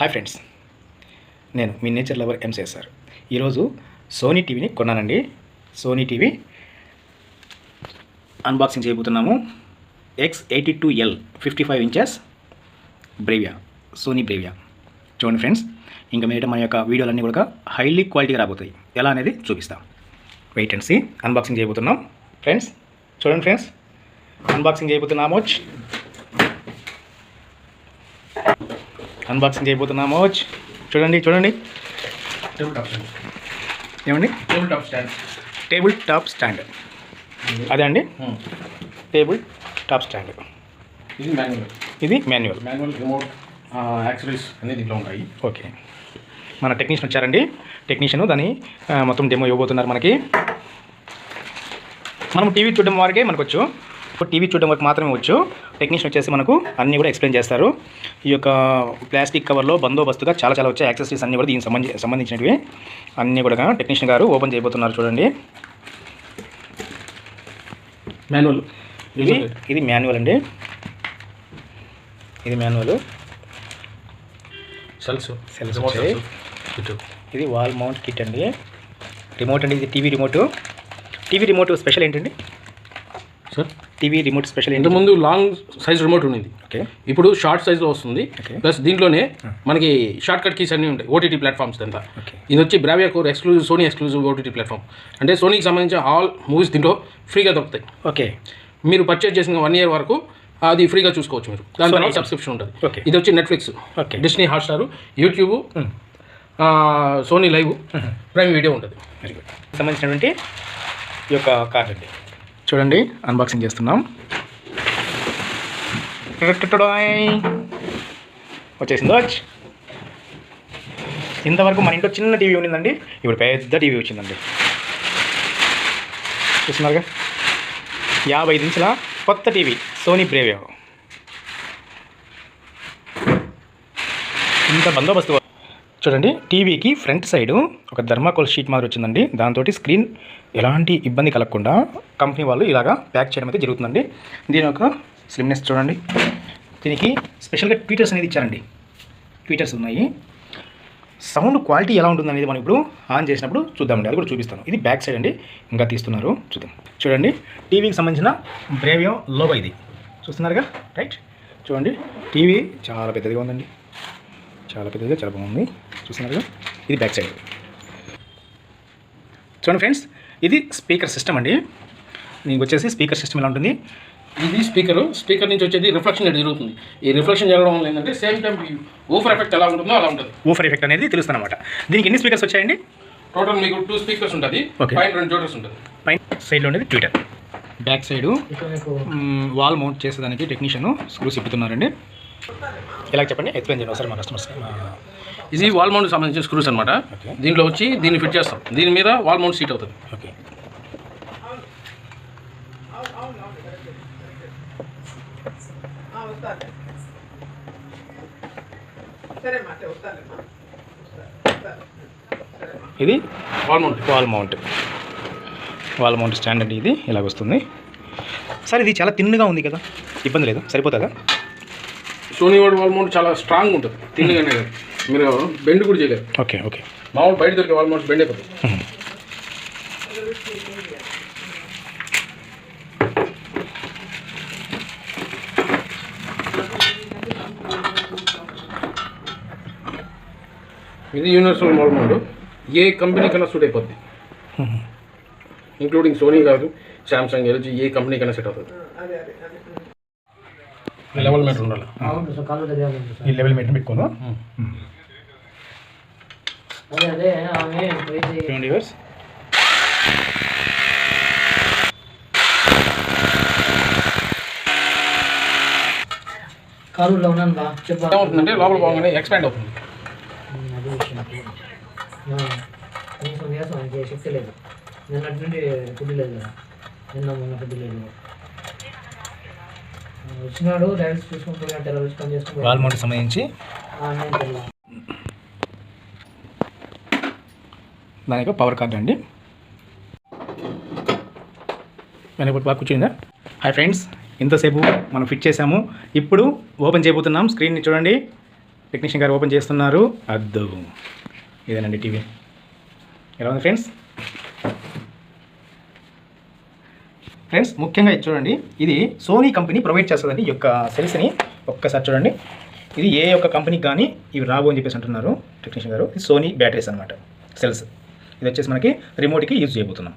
Hi friends నేను మీ nature lover MCS sir. ఈరోజు సోనీ టీవీని కొన్నానండి. సోనీ టీవీ అన్బాక్సింగ్ చేయబోతున్నాము. X eighty two L fifty five inches Bravia Sony Bravia చూడండి ఫ్రెండ్స్ ఇంకా మీద మన యొక్క వీడియోలన్నీ కూడా హైలీ క్వాలిటీగా రాబోతాయి. ఎలా అనేది చూపిస్తాం. వెయిట్ అండ్ సీ అన్బాక్సింగ్ చేయబోతున్నాం. ఫ్రెండ్స్ చూడండి ఫ్రెండ్స్ అన్బాక్సింగ్ చేయబోతున్నాము. అన్బాక్సింగ్ చేయబోతున్నాము చూడండి చూడండి. టేబుల్ టాప్ స్టాండ్ ఏమండి? Table top stand table top stand అదే అండి? టేబుల్ టాప్ స్టాండ్ ఇది మాన్యువల్ ఇది మాన్యువల్ మాన్యువల్ రిమోట్ యాక్సరీస్ అన్ని దీంట్లో ఉంటాయి. ఓకే. మన టెక్నీషియన్ వచ్చారండి. టెక్నీషియన్ దాన్ని మొత్తం డెమో ఇవ్వబోతున్నారు మనకి. మనం టీవీ చూడడం వరకే మనకు వచ్చు టీవీ చూడడం వరకు మాత్రమే వచ్చు. టెక్నీషియన్ వచ్చేసి మనకు అన్నీ కూడా ఎక్స్ప్లెయిన్ చేస్తారు. ఈ యొక్క ప్లాస్టిక్ కవర్లో బందోబస్తుగా చాలా చాలా వచ్చాయి. యాక్సెసరీస్ అన్నీ కూడా దీనికి సంబంధి సంబంధించినవి అన్నీ కూడా టెక్నీషియన్ గారు ఓపెన్ చేయబోతున్నారు చూడండి. మాన్యువల్ ఇది ఇది మాన్యువల్ అండి. ఇది మాన్యువల్ సెల్స్. ఇటు ఇది వాల్ మౌంట్ కిట్ అండి. రిమోట్ అండి. ఇది TV remote TV remote special ఏంటండి? సార్ టీవీ రిమోట్ స్పెషల్ ఏంటి? ఇంతకుముందు లాంగ్ సైజ్ రిమోట్ ఉండింది. ఓకే. ఇప్పుడు షార్ట్ సైజ్లో వస్తుంది. ప్లస్ దీంట్లోనే మనకి షార్ట్ కట్ కీస్ అన్నీ ఉంటాయి ఓటీటీ ప్లాట్ఫామ్స్ అంతా ఇది వచ్చి Bravia core exclusive Sony exclusive OTT platform. అంటే సోనీకి సంబంధించిన ఆల్ మూవీస్ దీంట్లో ఫ్రీగా దొరుకుతాయి. ఓకే. మీరు పర్చేజ్ చేసిన వన్ ఇయర్ వరకు అది ఫ్రీగా చూసుకోవచ్చు మీరు. దాని తర్వాత. సబ్స్క్రిప్షన్ ఉంటుంది. ఇది వచ్చి Netflix okay. Disney Hotstar YouTube Sony LIV Prime Video ఉంటుంది. వెరీ గుడ్ సంబంధించినటువంటి ఈ యొక్క కార్డ్ అండి. చూడండి అన్బాక్సింగ్ చేస్తున్నాం. వచ్చేసిందో వచ్చి ఇంతవరకు మన ఇంట్లో చిన్న టీవీ ఉండిందండి ఇప్పుడు పెద్ద టీవీ వచ్చిందండి చూస్తున్నారుగా యాభై ఐదు ఇంచుల కొత్త టీవీ సోనీ బ్రేవియో ఇంత బందోబస్తు చూడండి టీవీకి ఫ్రంట్ సైడ్ ఒక థర్మాకోల్ షీట్ మాదిరి వచ్చిందండి. దాంతో స్క్రీన్ ఎలాంటి ఇబ్బంది కలగకుండా కంపెనీ వాళ్ళు ఇలాగా ప్యాక్ చేయడం అయితే జరుగుతుందండి. దీని యొక్క స్లిమ్నెస్ చూడండి. దీనికి స్పెషల్గా ట్వీటర్స్ అనేది ఇచ్చారండి. ట్వీటర్స్ ఉన్నాయి. సౌండ్ క్వాలిటీ ఎలా ఉంటుంది అనేది మనం ఇప్పుడు ఆన్ చేసినప్పుడు చూద్దామండి. అది కూడా చూపిస్తాను. ఇది బ్యాక్ సైడ్ అండి. ఇంకా తీస్తున్నారు. చూద్దాం. చూడండి టీవీకి సంబంధించిన బ్రేవియో లోగో ఇది. చూస్తున్నారుగా? రైట్? చూడండి టీవీ చాలా పెద్దదిగా ఉందండి. చాలా పెద్దదిగా చాలా బాగుంది. చూస్తున్నారుగా? ఇది బ్యాక్ సైడ్ చూడండి ఫ్రెండ్స్ ఇది స్పీకర్ సిస్టమ్ అండి. దీనికి వచ్చేసి స్పీకర్ సిస్టమ్ ఎలా ఉంటుంది? ఇది స్పీకర్ స్పీకర్ నుంచి వచ్చేది రిఫ్లెక్షన్ అనేది జరుగుతుంది. ఈ రిఫ్లెక్షన్ జరగడం వల్ల ఏంటంటే సేమ్ టైం ఊఫర్ ఎఫెక్ట్ ఎలా ఉంటుందో అలా ఉంటుంది. ఊఫర్ ఎఫెక్ట్ అనేది తెలుస్తుంది అనమాట దీనికి ఎన్ని స్పీకర్స్ వచ్చాయండి? టోటల్ మీకు టూ స్పీకర్స్ ఉంటుంది. పైన రెండు జోటర్స్ ఉంటుంది. పైన సైడ్లో ఉండేది tweeter back side wall mount చేసేదానికి టెక్నీషియన్ స్క్రూస్ ఇప్పుతున్నారండి. ఇలా చెప్పండి? ఎక్స్ప్లెయిన్ చేయండి ఒకసారి మా కస్టమర్స్ ఇది వాల్ మౌంట్ సంబంధించిన స్క్రూస్ అనమాట. దీంట్లో వచ్చి దీన్ని ఫిట్ చేస్తాం. దీని మీద వాల్ మౌంట్ సీట్ అవుతుంది. ఓకే. ఇది? Wall mount wall mount wall mount stand అండి ఇది. ఇలాగ వస్తుంది. సార్ ఇది చాలా తిన్నుగా ఉంది కదా. ఇబ్బంది లేదు? సరిపోతుందా? సోనీ వాడు వాల్ మౌంట్ చాలా స్ట్రాంగ్ ఉంటుంది. తిన్నగానే కాదు మీరు బెండ్ కూడా చేయలేరు. Okay okay. మామూలు బయట దొరికే వాల్ మౌంట్ బెండ్ అయిపోతుంది ఇది యూనివర్సల్ వాల్ మౌంట్ ఏ కంపెనీ కన్నా సూట్ అయిపోద్ది. ఇంక్లూడింగ్ సోనీ కాదు సామ్సంగ్ ఎల్జీ ఏ కంపెనీ కన్నా సెట్ అవుతుంది. లెవెల్ మీటర్ ఉండాలి. ఈ లెవెల్ మెయింటైన్ పెట్టుకోను. చూడండి యూవర్స్ కాలులో ఉన్నాను బా. చెప్పా. ఏమవుతుందంటే లోపల పోగానే ఎక్స్పాండ్ అవుతుంది. నిన్నటి నుండి ఫుడ్ లేదు కదా. నిన్న మొన్న ఫుడ్ లేదు. వచ్చినాడు పని చేసుకుని వాల్ మౌంట్ సంబంధించి. దాని యొక్క పవర్ కార్డ్ అండి. వెనక బాగా కూర్చుందా హాయ్ ఫ్రెండ్స్ ఇంతసేపు మనం ఫిట్ చేసాము ఇప్పుడు ఓపెన్ చేయబోతున్నాం. స్క్రీన్ని చూడండి. టెక్నీషియన్ గారు ఓపెన్ చేస్తున్నారు. అద్దు. ఇదేనండి టీవీ. ఎలా ఉంది ఫ్రెండ్స్? ఫ్రెండ్స్ ముఖ్యంగా ఇది చూడండి. ఇది సోనీ కంపెనీ ప్రొవైడ్ చేస్తుందండి ఈ యొక్క సెల్స్ని ఒక్కసారి చూడండి. ఇది ఏ యొక్క కంపెనీకి కానీ ఇవి రాబో అని చెప్పేసి అంటున్నారు టెక్నీషియన్ గారు. ఇది సోనీ బ్యాటరీస్ అనమాట సెల్స్ ఇది వచ్చేసి మనకి రిమోట్కి యూజ్ చేయబోతున్నాం.